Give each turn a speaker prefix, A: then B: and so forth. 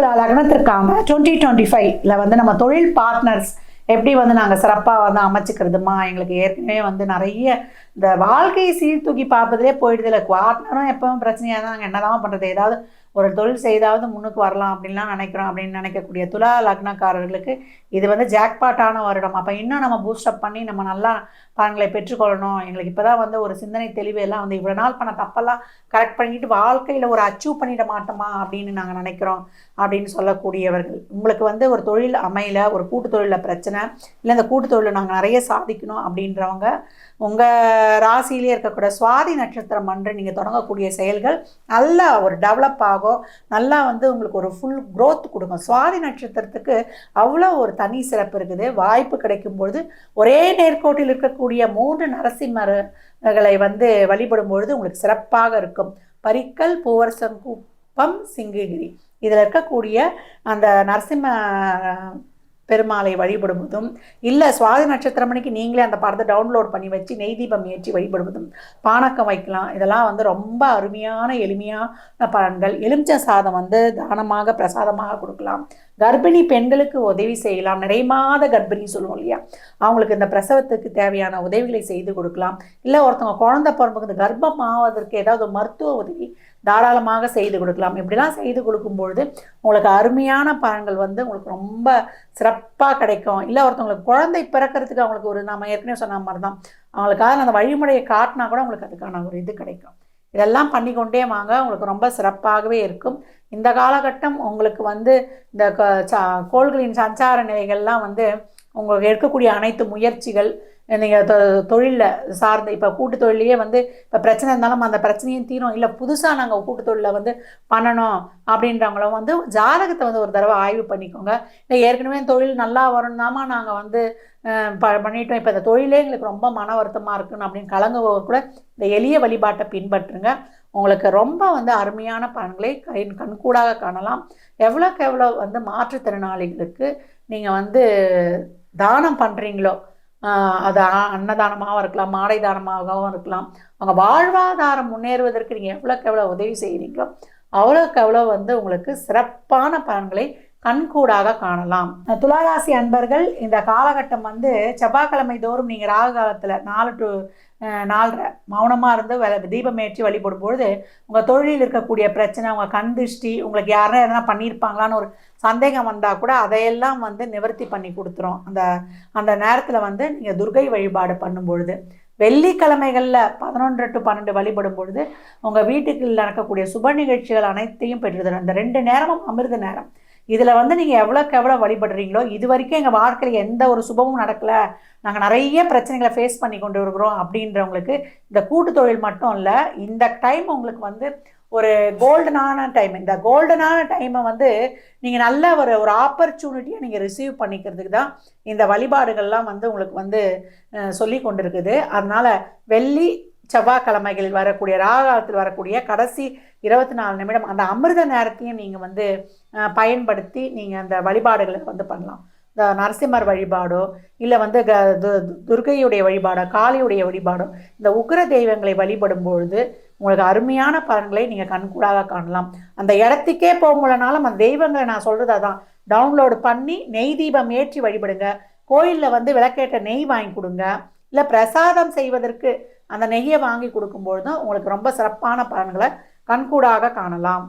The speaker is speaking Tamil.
A: லக்னத்திற்கான டுவெண்ட்டி டுவெண்ட்டி ஃபைவ்ல வந்து நம்ம தொழில் பார்ட்னர்ஸ் எப்படி வந்து நாங்கள் சிறப்பாக வந்து அமைச்சுக்கிறதுமா எங்களுக்கு ஏற்கனவே வந்து நிறைய இந்த வாழ்க்கையை சீர்தூக்கி பார்ப்பதிலே போயிடுது இல்லை. பார்ட்னரும் எப்பவும் பிரச்சனையாக தான் நாங்கள் என்னதான் பண்ணுறது ஏதாவது ஒரு தொழில் செய்தாவது முன்னுக்கு வரலாம் அப்படின்லாம் நினைக்கிறோம் அப்படின்னு நினைக்கக்கூடிய துலா லக்னக்காரர்களுக்கு இது வந்து ஜாக்பாட்டான வருடம். அப்போ இன்னும் நம்ம பூஸ்டப் பண்ணி நம்ம நல்லா பலன்களை பெற்றுக்கொள்ளணும். எங்களுக்கு இப்போ தான் வந்து ஒரு சிந்தனை தெளிவு எல்லாம் வந்து இவ்வளோ நாள் பண்ண தப்பெல்லாம் கரெக்ட் பண்ணிட்டு வாழ்க்கையில் ஒரு அச்சீவ் பண்ணிட மாட்டோமா அப்படின்னு நாங்கள் நினைக்கிறோம் அப்படின்னு சொல்லக்கூடியவர்கள். உங்களுக்கு வந்து ஒரு தொழில் அமையல ஒரு கூட்டு தொழிலில் பிரச்சனை இல்லை இந்த கூட்டு தொழிலில் நாங்கள் நிறைய சாதிக்கணும் அப்படின்றவங்க உங்கள் ராசியிலே இருக்கக்கூடிய சுவாதி நட்சத்திரம் அன்று நீங்கள் தொடங்கக்கூடிய செயல்கள் நல்லா ஒரு டெவலப் ஆகும். நல்லா வந்து உங்களுக்கு ஒரு ஃபுல் க்ரோத் கொடுக்கும். சுவாதி நட்சத்திரத்துக்கு அவ்வளோ ஒரு தனி சிறப்பு இருக்குது. வாய்ப்பு கிடைக்கும் பொழுது ஒரே நேர்கோட்டில் இருக்கக்கூடிய மூன்று நரசிம்மர்களை வந்து வழிபடும் பொழுது உங்களுக்கு சிறப்பாக இருக்கும். பரிக்கல் பூவரசங்குப்பம் சிங்ககிரி. இதில் இருக்கக்கூடிய அந்த நரசிம்ம பெருமாளை வழிபடுவதும் இல்லை சுவாதி நட்சத்திரம் மணிக்கு நீங்களே அந்த படத்தை டவுன்லோட் பண்ணி வச்சு நெய் தீபம் ஏற்றி வழிபடுவதும் பானக்கம் வைக்கலாம். இதெல்லாம் வந்து ரொம்ப அருமையான எளிமையான பலன்கள். எலுமிச்சை சாதம் வந்து தானமாக பிரசாதமாக கொடுக்கலாம். கர்ப்பிணி பெண்களுக்கு உதவி செய்யலாம். நிறைமாத கர்ப்பிணி சொல்லுவோம் இல்லையா? அவங்களுக்கு இந்த பிரசவத்துக்கு தேவையான உதவிகளை செய்து கொடுக்கலாம். இல்லை ஒருத்தவங்க குழந்தை பிறப்புக்கு இந்த கர்ப்பம் ஆவதற்கு ஏதாவது மருத்துவ உதவி தாராளமாக செய்து கொடுக்கலாம். இப்படிலாம் செய்து கொடுக்கும்பொழுது உங்களுக்கு அருமையான பலன்கள் வந்து உங்களுக்கு ரொம்ப சிறப்பாக கிடைக்கும். இல்லை ஒருத்தவங்களுக்கு குழந்தை பிறக்கிறதுக்கு அவங்களுக்கு ஒரு நம்ம ஏற்கனவே சொன்ன மாதிரி தான். அவங்களுக்காக அந்த வழிமுறையை காட்டினா கூட உங்களுக்கு அதுக்கான ஒரு இது கிடைக்கும். இதெல்லாம் பண்ணிக்கொண்டே வாங்க. உங்களுக்கு ரொம்ப சிறப்பாகவே இருக்கும். இந்த காலகட்டம் உங்களுக்கு வந்து இந்த க- ச- கோள்களின் சஞ்சார நிலைகள்லாம் வந்து உங்களுக்கு எடுக்கக்கூடிய அனைத்து முயற்சிகள் நீங்கள் தொழிலில் சார்ந்த இப்போ கூட்டு தொழிலையே வந்து இப்போ பிரச்சனை இருந்தாலும் அந்த பிரச்சனையும் தீரும். இல்லை புதுசாக நாங்கள் கூட்டு தொழிலில் வந்து பண்ணணும் அப்படின்றவங்களும் வந்து ஜாதகத்தை வந்து ஒரு தடவை ஆய்வு பண்ணிக்கோங்க. இல்லை ஏற்கனவே தொழில் நல்லா வரணும்னாமா நாங்கள் வந்து ப பண்ணிட்டோம். இப்போ இந்த தொழிலே எங்களுக்கு ரொம்ப மன வருத்தமாக இருக்குன்னு அப்படின்னு கலங்குபவர் கூட இந்த எளிய வழிபாட்டை பின்பற்றுங்க. உங்களுக்கு ரொம்ப வந்து அருமையான பலன்களை கை கண்கூடாக காணலாம். எவ்வளோக்கு எவ்வளோ வந்து மாற்றுத்திறனாளிகளுக்கு நீங்கள் வந்து தானம் பண்ணுறீங்களோ அது அன்னதானமாகவும் இருக்கலாம் மாடை தானமாகவும் இருக்கலாம். அவங்க வாழ்வாதாரம் முன்னேறுவதற்கு நீங்கள் எவ்வளோக்கு எவ்வளோ உதவி செய்கிறீங்களோ அவ்வளோக்கு எவ்வளோ வந்து உங்களுக்கு சிறப்பான பலன்களை கண்கூடாக காணலாம். துளாராசி அன்பர்கள் இந்த காலகட்டம் வந்து செவ்வாய்க்கிழமை தோறும் நீங்கள் ராகு காலத்தில் நாலு டு நாலரை மௌனமாக இருந்து வ- தீபம் ஏற்றி வழிபடும்பொழுது உங்கள் தொழிலில் இருக்கக்கூடிய பிரச்சனை உங்கள் கண் திருஷ்டி உங்களுக்கு யாரும் எதனா பண்ணியிருப்பாங்களான்னு ஒரு சந்தேகம் வந்தால் கூட அதையெல்லாம் வந்து நிவர்த்தி பண்ணி கொடுத்துரும். அந்த அந்த நேரத்தில் வந்து நீங்கள் துர்கை வழிபாடு பண்ணும் பொழுது வெள்ளிக்கிழமைகளில் பதினொன்று டு பன்னெண்டு வழிபடும் பொழுது உங்கள் வீட்டுக்கு நடக்கக்கூடிய சுப நிகழ்ச்சிகள் அனைத்தையும் பெற்றுத்தரும். இந்த ரெண்டு நேரமும் அமிர்த நேரம். இதில் வந்து நீங்கள் எவ்வளோக்கு எவ்வளோ வழிபடுறீங்களோ இது வரைக்கும் எங்கள் வாழ்க்கையில் எந்த ஒரு சுபமும் நடக்கலை. நாங்கள் நிறைய பிரச்சனைகளை ஃபேஸ் பண்ணி கொண்டு இருக்கிறோம் அப்படின்றவங்களுக்கு இந்த கூட்டு தொழில் மட்டும் இல்லை இந்த டைம் உங்களுக்கு வந்து ஒரு கோல்டனான டைம் இந்த கோல்டனான டைமை வந்து நீங்கள் நல்ல ஒரு ஒரு ஆப்பர்ச்சுனிட்டியை நீங்கள் ரிசீவ் பண்ணிக்கிறதுக்கு தான் இந்த வழிபாடுகள்லாம் வந்து உங்களுக்கு வந்து சொல்லி கொண்டு இருக்குது அதனால் வெள்ளி செவ்வாய்க்கிழமைகளில் வரக்கூடிய ராகாலத்தில் வரக்கூடிய கடைசி இருபத்தி நாலு நிமிடம் அந்த அமிர்த நேரத்தையும் நீங்கள் வந்து பயன்படுத்தி நீங்கள் அந்த வழிபாடுகளை வந்து பண்ணலாம். இந்த நரசிம்மர் வழிபாடோ இல்லை வந்து க து- துர்கையுடைய வழிபாடோ காளியுடைய வழிபாடோ இந்த உக்ர தெய்வங்களை வழிபடும் பொழுது உங்களுக்கு அருமையான பலன்களை நீங்கள் கண்கூடாக காணலாம். அந்த இடத்துக்கே போக முடியலனாலும் அந்த தெய்வங்களை நான் சொல்கிறது அதான். டவுன்லோடு பண்ணி நெய் தீபம் ஏற்றி வழிபடுங்க. கோயிலில் வந்து விளக்கேற்ற நெய் வாங்கி கொடுங்க. இல்லை பிரசாதம் செய்வதற்கு அந்த நெய்யை வாங்கி கொடுக்கும்பொழுதும் உங்களுக்கு ரொம்ப சிறப்பான பலன்களை கண்கூடாக காணலாம்.